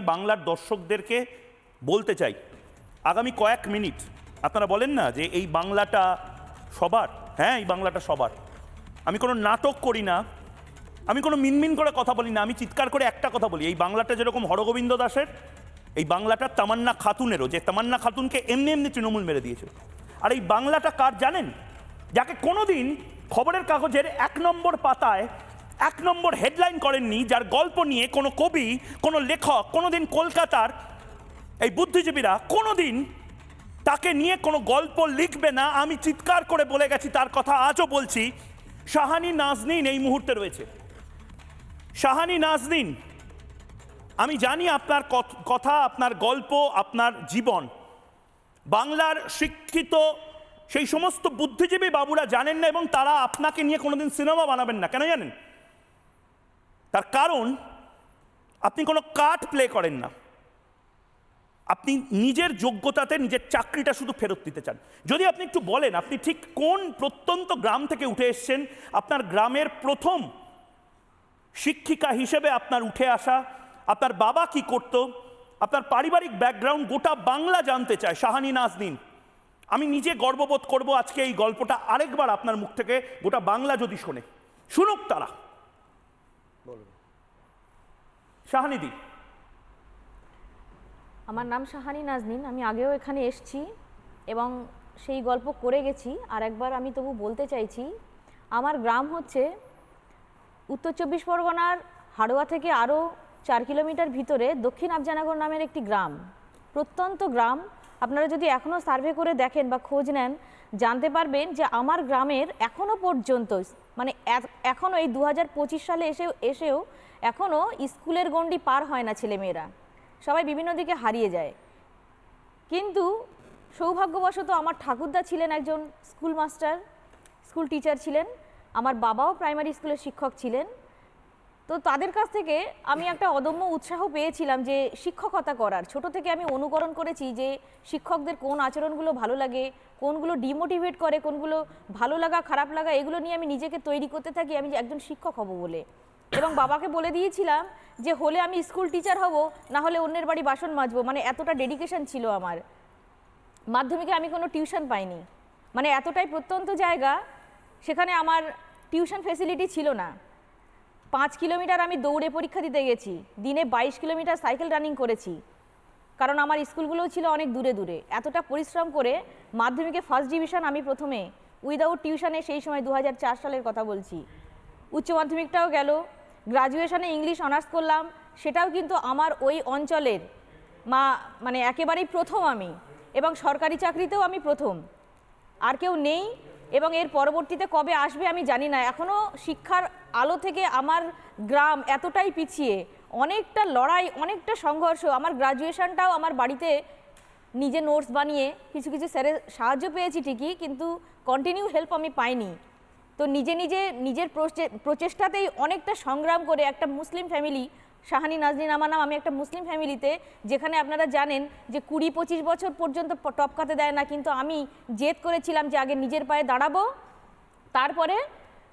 বাংলার দর্শকদেরকে বলতে চাই। আগামী কয়েক মিনিট, আপনারা বলেন না যে এই বাংলাটা সবার? হ্যাঁ এই বাংলাটা সবার। আমি কোনো নাটক করি না, আমি কোনো মিনমিন করে কথা বলি না, আমি চিৎকার করে একটা কথা বলি। এই বাংলাটা যেরকম হরগোবিন্দ দাসের, এই বাংলাটা তামান্না খাতুনেরও, যে তামান্না খাতুনকে এমনি এমনি তৃণমূল মেরে দিয়েছে। আর এই বাংলাটা কার জানেন? যাকে কোনোদিন খবরের কাগজের এক নম্বর পাতায় এক নম্বর হেডলাইন করেননি, যার গল্প নিয়ে কোনো কবি, কোনো লেখক, কোনোদিন কলকাতার এই বুদ্ধিজীবীরা কোনোদিন তাকে নিয়ে কোনো গল্প লিখবে না, আমি চিৎকার করে বলে গেছি, তার কথা আজও বলছি। শাহানি নাজনীন এই মুহূর্তে রয়েছে। শাহানি নাজনীন, আমি জানি আপনার কথা, আপনার গল্প, আপনার জীবন। বাংলার শিক্ষিত, সেই সমস্ত বুদ্ধিজীবী বাবুরা জানেন না এবং তারা আপনাকে নিয়ে কোনোদিন সিনেমা বানাবেন না, কেন জানেন? তার কারণ, আপনি কোনো কার্ড প্লে করেন না। আপনি নিজের যোগ্যতাতে নিজের চাকরিটা শুধু ফেরত দিতে চান। যদি আপনি একটু বলেন, আপনি ঠিক কোন প্রত্যন্ত গ্রাম থেকে উঠে এসছেন? আপনার গ্রামের প্রথম শিক্ষিকা হিসেবে আপনার উঠে আসা, আপনার বাবা কি করত? আপনার পারিবারিক ব্যাকগ্রাউন্ড গোটা বাংলা জানতে চায়, শাহানি নাজনীন। আমি নিজে গর্ববোধ করব আজকে এই গল্পটা আরেকবার আপনার মুখ থেকে গোটা বাংলা যদি শোনে। শুনুক তারা। শাহানিদি আমার নাম শাহানি নাজনীন, আমি আগেও এখানে এসেছি এবং সেই গল্প করে গেছি। আর একবার আমি তবু বলতে চাইছি, আমার গ্রাম হচ্ছে উত্তর চব্বিশ পরগনার হাড়োয়া থেকে আরও চার কিলোমিটার ভিতরে দক্ষিণ আফজানগর নামের একটি গ্রাম। প্রত্যন্ত গ্রাম। আপনারা যদি এখনও সার্ভে করে দেখেন বা খোঁজ নেন, জানতে পারবেন যে আমার গ্রামের এখনও পর্যন্ত মানে এখনও এই দু হাজার পঁচিশ সালে এসেও এসেও এখনও স্কুলের গণ্ডি পার হয় না ছেলেমেয়েরা। সবাই বিভিন্ন দিকে হারিয়ে যায়। কিন্তু সৌভাগ্যবশত আমার ঠাকুরদা ছিলেন একজন স্কুল মাস্টার, স্কুল টিচার ছিলেন। আমার বাবাও প্রাইমারি স্কুলের শিক্ষক ছিলেন। তো তাদের কাছ থেকে আমি একটা অদম্য উৎসাহ পেয়েছিলাম যে শিক্ষকতা করার। ছোট থেকে আমি অনুকরণ করেছি যে শিক্ষকদের কোন আচরণগুলো ভালো লাগে, কোনগুলো ডিমোটিভেট করে, কোনগুলো ভালো লাগা, খারাপ লাগা, এগুলো নিয়ে আমি নিজেকে তৈরি করতে থাকি, আমি একজন শিক্ষক হব বলে। এবং বাবাকে বলে দিয়েছিলাম যে, হলে আমি স্কুল টিচার হব, না হলে অন্যের বাড়ি বাসন মাজবো। মানে এতটা ডেডিকেশন ছিল আমার। মাধ্যমিকে আমি কোনো টিউশন পাইনি। মানে এতটাই প্রত্যন্ত জায়গা, সেখানে আমার টিউশন ফেসিলিটি ছিল না। পাঁচ কিলোমিটার আমি দৌড়ে পরীক্ষা দিতে গেছি। দিনে বাইশ কিলোমিটার সাইকেল রানিং করেছি। কারণ আমার স্কুলগুলোও ছিল অনেক দূরে দূরে। এতটা পরিশ্রম করে মাধ্যমিকে ফার্স্ট ডিভিশন আমি প্রথমে উইদাউট টিউশনে সেই সময় দু হাজার চার সালের কথা বলছি। উচ্চ মাধ্যমিকটাও গেল, গ্রাজুয়েশনে ইংলিশ অনার্স করলাম, সেটাও কিন্তু আমার ওই অঞ্চলের মা মানে একেবারেই প্রথম আমি এবং সরকারি চাকরিতেও আমি প্রথম। আর কেউ নেই এবং এর পরবর্তীতে কবে আসবে আমি জানি না। এখনও শিক্ষার আলো থেকে আমার গ্রাম এতটাই পিছিয়ে, অনেকটা লড়াই, অনেকটা সংঘর্ষ, আমার গ্রাজুয়েশনটাও আমার বাড়িতে নিজে নোটস বানিয়ে কিছু কিছু স্যারের সাহায্য পেয়েছি ঠিকই, কিন্তু কন্টিনিউ হেল্প আমি পাইনি। তো নিজে নিজে, নিজের প্রচেষ্টাতেই অনেকটা সংগ্রাম করে একটা মুসলিম ফ্যামিলি শাহানি নাজনীন আমার নাম, আমি একটা মুসলিম ফ্যামিলিতে, যেখানে আপনারা জানেন যে কুড়ি পঁচিশ বছর পর্যন্ত টপকাতে দেয় না, কিন্তু আমি জেদ করেছিলাম যে আগে নিজের পায়ে দাঁড়াবো, তারপরে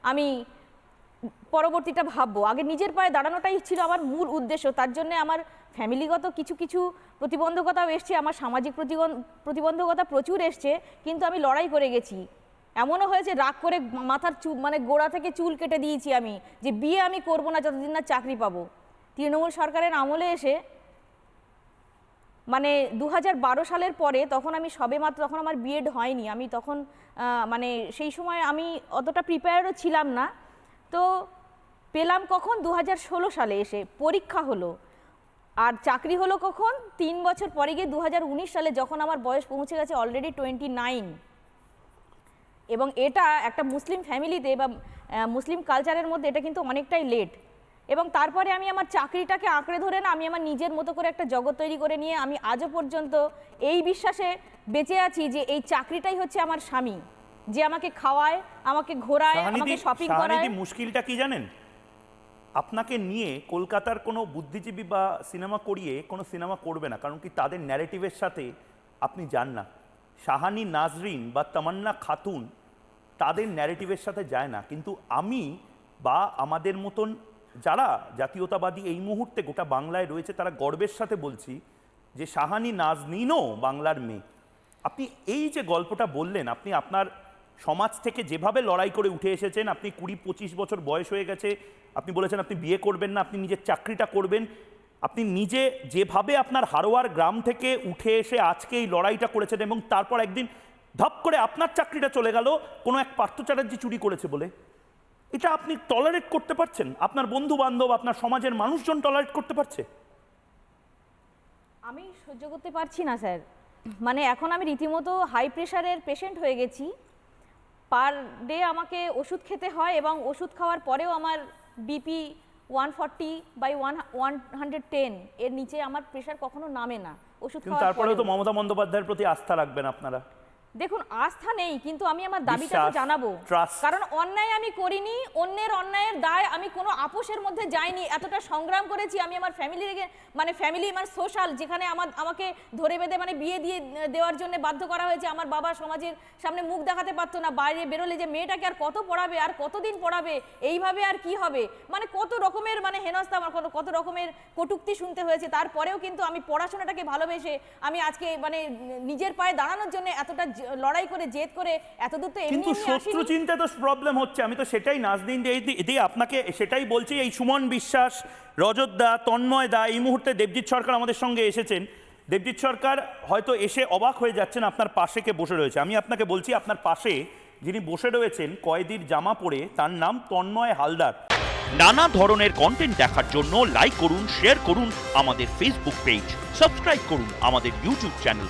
আমি পরবর্তীটা ভাববো। আগে নিজের পায়ে দাঁড়ানোটাই ছিল আমার মূল উদ্দেশ্য, তার জন্য আমার ফ্যামিলিগত কিছু কিছু প্রতিবন্ধকতাও এসছে, আমার সামাজিক প্রতিবন- প্রতিবন্ধকতা প্রচুর এসছে, কিন্তু আমি লড়াই করে গেছি। এমনও হয়েছে, রাগ করে মাথার চুল মানে গোড়া থেকে চুল কেটে দিয়েছি আমি, যে বিয়ে আমি করব না, যতদিন না চাকরি পাবো। তৃণমূল সরকারের আমলে এসে মানে দু হাজার বারো সালের পরে তখন আমি সবে মাত্র, তখন আমার বিএড হয়নি। আমি তখন মানে সেই সময় আমি অতটা প্রিপেয়ারও ছিলাম না। তো পেলাম কখন? দু হাজার ষোলো সালে এসে। পরীক্ষা হলো। আর চাকরি হলো কখন? তিন বছর পরে গিয়ে দু হাজার উনিশ সালে যখন আমার বয়স পৌঁছে গেছে অলরেডি টোয়েন্টি নাইন এবং এটা একটা মুসলিম ফ্যামিলিতে বা মুসলিম কালচারের মধ্যে এটা কিন্তু অনেকটাই লেট এবং তারপরে আমি আমার চাকরিটাকে আঁকড়ে ধরে না আমি আমার নিজের মতো করে একটা জগৎ তৈরি করে নিয়ে আমি আজও পর্যন্ত এই বিশ্বাসে বেঁচে আছি যে এই চাকরিটাই হচ্ছে আমার স্বামী যে আমাকে খাওয়ায় আমাকে ঘোরায় আমাকে শপিং করায়। মুশকিলটা কি জানেন? আপনাকে নিয়ে কলকাতার কোনো বুদ্ধিজীবী বা সিনেমা করিয়ে কোনো সিনেমা করবে না কারণ কি তাদের ন্যারেটিভের সাথে আপনি যান না। শাহানি নাজরিন বা তামান্না খাতুন তাদের ন্যারেটিভের সাথে যায় না কিন্তু আমি বা আমাদের মতন যারা জাতীয়তাবাদী এই মুহূর্তে গোটা বাংলায় রয়েছে, তারা গর্বের সাথে বলছি যে সাহানি নাজনীনও বাংলার মেয়ে। আপনি এই যে গল্পটা বললেন, আপনি আপনার সমাজ থেকে যেভাবে লড়াই করে উঠে এসেছেন, আপনি কুড়ি পঁচিশ বছর বয়স হয়ে গেছে, আপনি বলেছেন আপনি বিয়ে করবেন না, আপনি নিজের চাকরিটা করবেন, আপনি নিজে যেভাবে আপনার হারোয়ার গ্রাম থেকে উঠে এসে আজকে এই লড়াইটা করেছেন এবং তারপর একদিন ধপ করে আপনার চাকরিটা চলে গেল, কোনো এক পার্থ চ্যাটার্জি চুরি করেছে বলে। এটা আপনি টলারেট করতে পারছেন? আপনার বন্ধু বান্ধব আপনার সমাজের মানুষজন টলারেট করতে পারছে? আমি সহ্য করতে পারছি না স্যার। মানে এখন আমি রীতিমতো হাই প্রেশারের পেশেন্ট হয়ে গেছি। পার ডে আমাকে ওষুধ খেতে হয় এবং ওষুধ খাওয়ার পরেও আমার BP one forty by one one hundred ten এর নিচে আমার প্রেশার কখনো নামে না। ওষুধ তারপরেও তো মমতা বন্দ্যোপাধ্যায়ের প্রতি আস্থা রাখবেন আপনারা। দেখুন আস্থা নেই কিন্তু আমি আমার দাবিটা তো জানাব। কারণ অন্যায় আমি করিনি অন্যের অন্যায়ের দায় আমি কোনো আপোষের মধ্যে যাইনি। এতটা সংগ্রাম করেছি আমি আমার ফ্যামিলি মানে ফ্যামিলি আমার সোশ্যাল যেখানে আমার আমাকে ধরে বেঁধে মানে বিয়ে দিয়ে দেওয়ার জন্য বাধ্য করা হয়েছে। আমার বাবা সমাজের সামনে মুখ দেখাতে পারতো না বাইরে বেরোলে যে মেয়েটাকে আর কত পড়াবে আর কতদিন পড়াবে এইভাবে আর কি হবে? মানে কত রকমের মানে হেনস্থা আমার কত রকমের কটুক্তি শুনতে হয়েছে। তারপরেও কিন্তু আমি পড়াশোনাটাকে ভালোবেসে আমি আজকে মানে নিজের পায়ে দাঁড়ানোর জন্য এতটা লড়াই করে জেদ করে এতদূর তো কিন্তু শত্রু চিন্তা তো প্রবলেম হচ্ছে। আমি তো সেটাই নাজদিন দিয়ে আপনাকে সেটাই বলছি। এই সুমন বিশ্বাস রজত দা তন্ময় দা এই মুহূর্তে দেবজিৎ সরকার আমাদের সঙ্গে এসেছেন। দেবজিৎ সরকার হয়তো এসে অবাক হয়ে যাচ্ছেন আপনার পাশে কে বসে রয়েছে। আমি আপনাকে বলছি আপনার পাশে যিনি বসে রয়েছেন কয়েদির জামা পরে তার নাম তন্ময় হালদার। নানা ধরনের কন্টেন্ট দেখার জন্য লাইক করুন শেয়ার করুন আমাদের ফেসবুক পেজ সাবস্ক্রাইব করুন আমাদের ইউটিউব চ্যানেল